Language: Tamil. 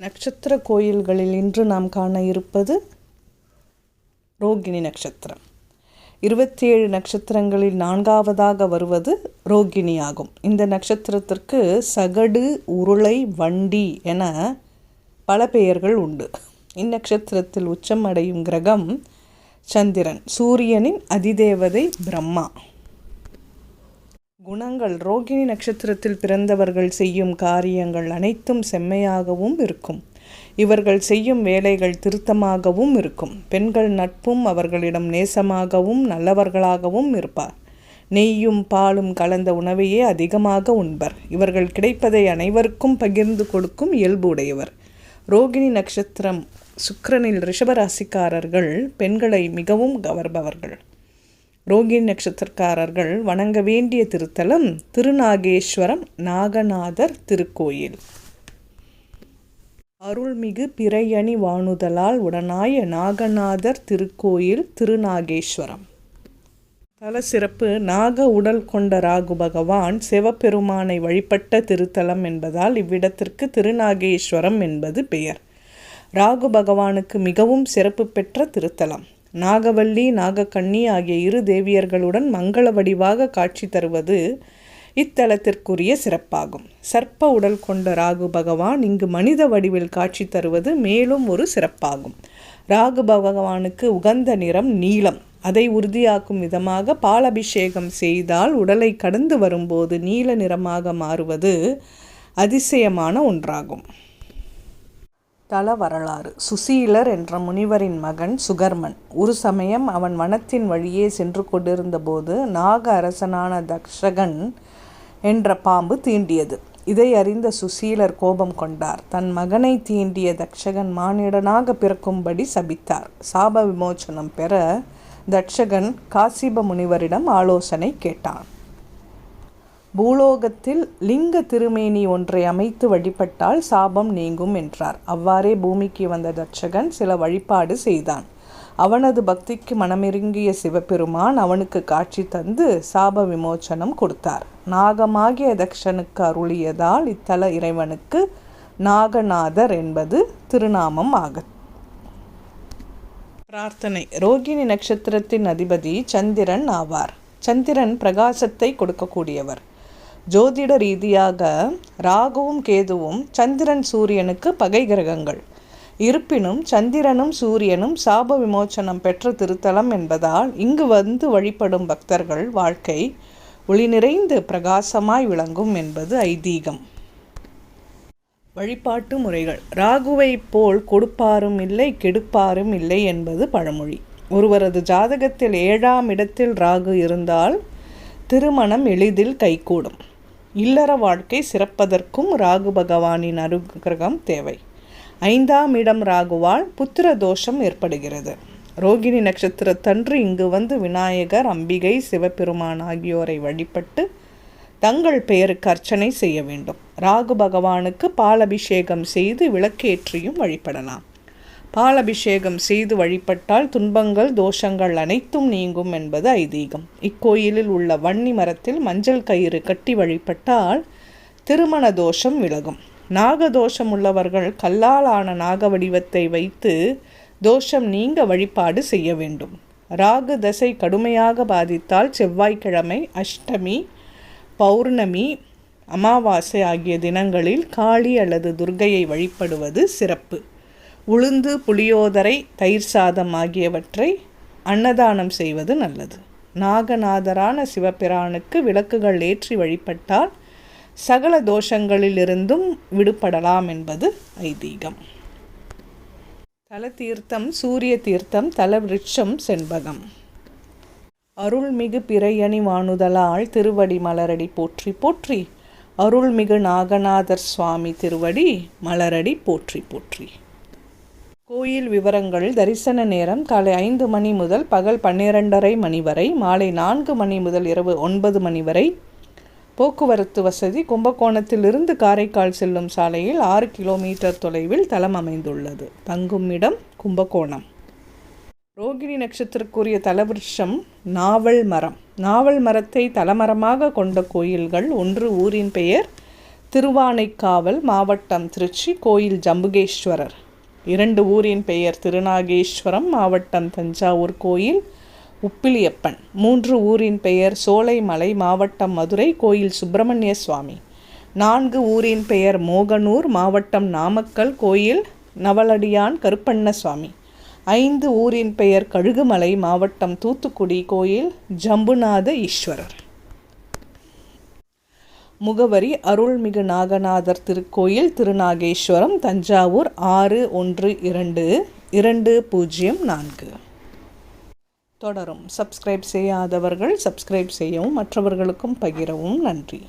நட்சத்திர கோயில்களில் இன்று நாம் காண இருப்பது ரோகிணி நட்சத்திரம். இருபத்தி ஏழு நட்சத்திரங்களில் நான்காவதாக வருவது ரோகிணி ஆகும் இந்த நட்சத்திரத்திற்கு சகடு உருளை வண்டி என பல பெயர்கள் உண்டு. இந்நட்சத்திரத்தில் உச்சம் அடையும் கிரகம் சந்திரன். சூரியனின் அதிதேவதை பிரம்மா. குணங்கள் ரோகிணி நட்சத்திரத்தில் பிறந்தவர்கள் செய்யும் காரியங்கள் அனைத்தும் செம்மையாகவும் இருக்கும். இவர்கள் செய்யும் வேலைகள் திருத்தமாகவும் இருக்கும். பெண்கள் நட்பும் அவர்களிடம் நேசமாகவும் நல்லவர்களாகவும் இருப்பார். நெய்யும் பாலும் கலந்த உணவையே அதிகமாக உண்பர். இவர்கள் கிடைப்பதை அனைவருக்கும் பகிர்ந்து கொடுக்கும் இயல்பு உடையவர் ரோகிணி நட்சத்திரம் சுக்கிரனில் ரிஷபராசிக்காரர்கள் பெண்களை மிகவும் கவர்பவர்கள். ரோகிணி நட்சத்திரக்காரர்கள் வணங்க வேண்டிய திருத்தலம் திருநாகேஸ்வரம் நாகநாதர் திருக்கோயில். அருள்மிகு பிறையணி வாணுதலால் உடனாய நாகநாதர் திருக்கோயில் திருநாகேஸ்வரம். தல சிறப்பு நாக உடல் கொண்ட ராகு பகவான் சிவபெருமானை வழிபட்ட திருத்தலம் என்பதால் இவ்விடத்திற்கு திருநாகேஸ்வரம் என்பது பெயர். ராகு பகவானுக்கு மிகவும் சிறப்பு பெற்ற திருத்தலம். நாகவல்லி நாகக்கண்ணி ஆகிய இரு தேவியர்களுடன் மங்கள வடிவாக காட்சி தருவது இத்தலத்திற்குரிய சிறப்பாகும். சர்ப்ப உடல் கொண்ட ராகு பகவான் இங்கு மனித வடிவில் காட்சி தருவது மேலும் ஒரு சிறப்பாகும். ராகு பகவானுக்கு உகந்த நிறம் நீலம். அதை உறுதியாக்கும் விதமாக பாலபிஷேகம் செய்தால் உடலை கடந்து வரும்போது நீல நிறமாக மாறுவது அதிசயமான ஒன்றாகும். தல வரலாறு. சுசீலர் என்ற முனிவரின் மகன் சுகர்மன். ஒரு சமயம் அவன் வனத்தின் வழியே சென்று கொண்டிருந்தபோது நாக அரசனான தக்ஷகன் என்ற பாம்பு தீண்டியது. இதை அறிந்த சுசீலர் கோபம் கொண்டார். தன் மகனை தீண்டிய தக்ஷகன் மானிடனாக பிறக்கும்படி சபித்தார். சாப விமோச்சனம் பெற தக்ஷகன் காசிப முனிவரிடம் ஆலோசனை கேட்டான். பூலோகத்தில் லிங்க திருமேனி ஒன்றை அமைத்து வழிபட்டால் சாபம் நீங்கும் என்றார். அவ்வாறே பூமிக்கு வந்த தட்சகன் சில வழிபாடு செய்தான். அவனது பக்திக்கு மனமிருங்கிய சிவபெருமான் அவனுக்கு காட்சி தந்து சாப விமோச்சனம் கொடுத்தார். நாகமாகிய தக்ஷனுக்கு அருளியதால் இத்தல இறைவனுக்கு நாகநாதர் என்பது திருநாமம் ஆக பிரார்த்தனை. ரோகிணி நட்சத்திரத்தின் அதிபதி சந்திரன் ஆவார். சந்திரன் பிரகாசத்தை கொடுக்கக்கூடியவர். ஜோதிட ரீதியாக ராகுவும் கேதுவும் சந்திரன் சூரியனுக்கு பகை கிரகங்கள். இருப்பினும் சந்திரனும் சூரியனும் சாப விமோச்சனம் பெற்ற திருத்தலம் என்பதால் இங்கு வந்து வழிபடும் பக்தர்கள் வாழ்க்கை ஒளி நிறைந்து பிரகாசமாய் விளங்கும் என்பது ஐதீகம். வழிபாட்டு முறைகள். ராகுவை போல் கொடுப்பாரும் இல்லை கெடுப்பாரும் இல்லை என்பது பழமொழி. ஒருவரது ஜாதகத்தில் ஏழாம் இடத்தில் ராகு இருந்தால் திருமணம் எளிதில் கைகூடும். இல்லற வாழ்க்கை சிறப்பதற்கும் ராகு பகவானின் அனுகிரகம் தேவை. ஐந்தாம் இடம் ராகுவால் புத்திர தோஷம் ஏற்படுகிறது. ரோகிணி நட்சத்திரத்தன்று இங்கு வந்து விநாயகர் அம்பிகை சிவபெருமான் ஆகியோரை வழிபட்டு தங்கள் பெயருக்கு அர்ச்சனை செய்ய வேண்டும். ராகு பகவானுக்கு பாலபிஷேகம் செய்து விளக்கேற்றியும் வழிபடலாம். பாலபிஷேகம் செய்து வழிபட்டால் துன்பங்கள் தோஷங்கள் அனைத்தும் நீங்கும் என்பது ஐதீகம். இக்கோயிலில் உள்ள வன்னி மரத்தில் மஞ்சள் கயிறு கட்டி வழிபட்டால் திருமண தோஷம் விலகும். நாகதோஷம் உள்ளவர்கள் கல்லால் ஆன நாக வடிவத்தை வைத்து தோஷம் நீங்க வழிபாடு செய்ய வேண்டும். ராகு தசை கடுமையாக பாதித்தால் செவ்வாய்க்கிழமை அஷ்டமி பௌர்ணமி அமாவாசை ஆகிய தினங்களில் காளி அல்லது துர்கையை வழிபடுவது சிறப்பு. உளுந்து புளியோதரை தயிர் சாதம் ஆகியவற்றை அன்னதானம் செய்வது நல்லது. நாகநாதரான சிவபிரானுக்கு விளக்குகள் ஏற்றி வழிபட்டால் சகல தோஷங்களிலிருந்தும் விடுபடலாம் என்பது ஐதீகம். தல தீர்த்தம் சூரிய தீர்த்தம் தல விருட்சம் செண்பகம். அருள்மிகு பிறையணி வாணுதலால் திருவடி மலரடி போற்றி போற்றி. அருள்மிகு நாகநாதர் சுவாமி திருவடி மலரடி போற்றி போற்றி. கோயில் விவரங்கள் தரிசன நேரம் காலை ஐந்து மணி முதல் பகல் பன்னிரண்டரை மணி வரை மாலை நான்கு மணி முதல் இரவு ஒன்பது மணி வரை. போக்குவரத்து வசதி கும்பகோணத்திலிருந்து காரைக்கால் செல்லும் சாலையில் ஆறு கிலோமீட்டர் தொலைவில் தளம் அமைந்துள்ளது. தங்கும் இடம் கும்பகோணம். ரோகிணி நட்சத்திரக்குரிய தலவிருஷம் நாவல் மரம். நாவல் மரத்தை தலமரமாக கொண்ட கோயில்கள் ஒன்று ஊரின் பெயர் திருவானைக்காவல் மாவட்டம் திருச்சி கோயில் ஜம்புகேஸ்வரர். இரண்டு ஊரின் பெயர் திருநாகேஸ்வரம் மாவட்டம் தஞ்சாவூர் கோயில் உப்பிலியப்பன். மூன்று ஊரின் பெயர் சோலைமலை மாவட்டம் மதுரை கோயில் சுப்பிரமணிய சுவாமி. நான்கு ஊரின் பெயர் மோகனூர் மாவட்டம் நாமக்கல் கோயில் நவலடியான் கருப்பண்ண சுவாமி ஐந்து ஊரின் பெயர் கழுகுமலை மாவட்டம் தூத்துக்குடி கோயில் ஜம்புநாத ஈஸ்வரர். முகவரி அருள்மிகு நாகநாதர் திருக்கோயில் திருநாகேஸ்வரம் தஞ்சாவூர் ஆறு ஒன்று இரண்டு இரண்டு பூஜ்ஜியம் நான்கு. தொடரும். சப்ஸ்கிரைப் செய்யாதவர்கள் சப்ஸ்கிரைப் செய்யவும் மற்றவர்களுக்கும் பகிரவும். நன்றி.